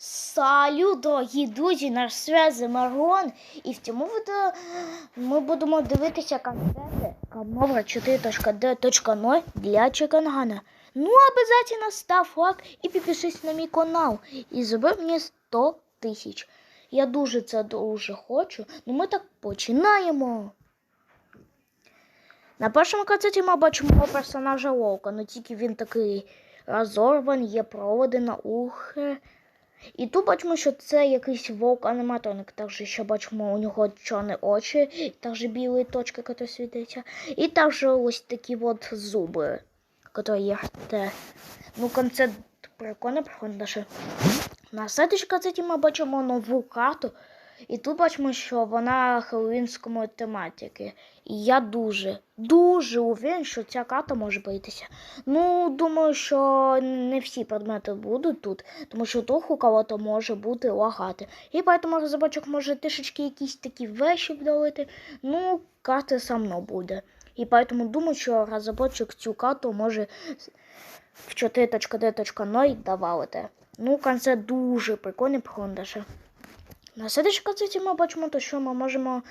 Салют, дорогі друзі, наш зв'язок Марон. І в цьому відео ми будемо дивитися концерти Камова 4.d.0 для Чекангана. Ну, обязательно став лайк і підпишись на мій канал. І зроби мені 100 тисяч. Я дуже це дуже хочу. Ну ми так починаємо. На першому концерті ми бачимо персонажа Лоука, ну тільки він такий розорваний, є проводи на ухи. І тут бачимо, що це якийсь вовк-аниматоник. Також ще бачимо у нього чорні очі, також білі точки, які світяться. І також ось такі от зуби, які є. Ну, концерт прикольно, прикольно даже. На следующій концерті ми бачимо нову карту. І тут бачимо, що вона хеллоуінської тематики. І я дуже, дуже уверен, що ця карта може битися. Ну, думаю, що не всі предмети будуть тут, тому що у кого-то може бути лагати. І поэтому розробочок може трішечки якісь такі вещі вдалити. Ну, карта сам буде. І поэтому думаю, що розробочок цю карту може в 4.d.0 давати. Ну, концерт дуже прикольний, даже. На следующій концерті ми бачимо, то, що ми можемо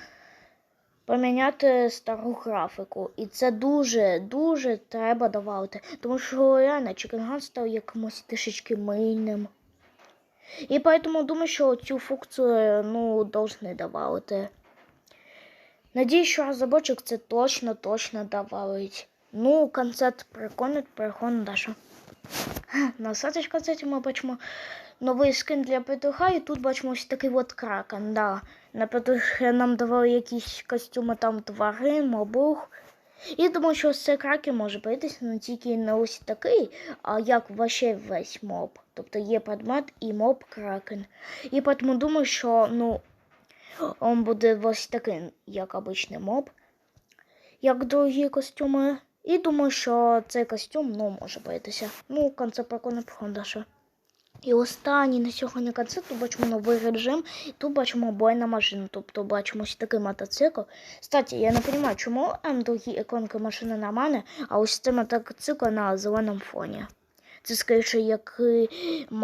поміняти стару графіку. І це дуже-дуже треба давати. Тому що реально Чикенган став якимось трішечки мильним. І поэтому думаю, що цю функцію ну, должны давати. Надіюсь, що розробочик це точно-точно добавить. Ну, концерт прикольний, прикольно Даша. На следующій концерті ми бачимо новий скин для петуха, і тут бачимо ось такий от кракен. Да. На петухи нам давали якісь костюми там тварин, мобух. І думаю, що цей кракен може битися не тільки не ось такий, а як вообще весь моб. Тобто є предмет і моб кракен. І тому думаю, що ну, він буде ось такий, як обичний моб, як другі костюми. І думаю, що цей костюм ну, може битися. Ну, концепт прикольно Даша. І останній на сьогодні концерт, тут бачимо новий режим, тут бачимо бойна машина, тобто бачимо ось такий мотоцикл. Кстати, я не розумію, чому другі іконки машини нормальні, а ось цей мотоцикл на зеленому фоні. Це скоріше, як,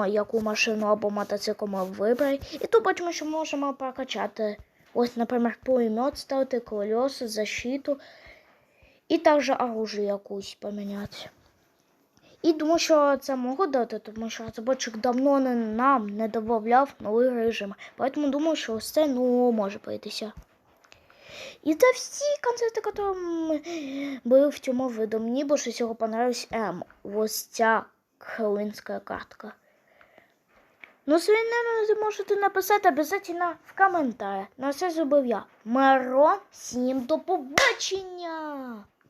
яку машину або мотоцикл ми вибрали. І тут бачимо, що можемо прокачати. Ось, наприклад, пулемет ставити, колеса, защиту. І також оружие якусь поміняти. І думаю, що це можу дати, тому що розробочик давно не, нам не додавав новий режим. Тому думаю, що ось це ну, може пойтися. І це всі концерти, які були в цьому відео. Мені більше всього понравилась М. Ось ця хеллоуінська картка. Ну, свої не можете написати обов'язково в коментарях. На все зробив я. Марон, всім до побачення!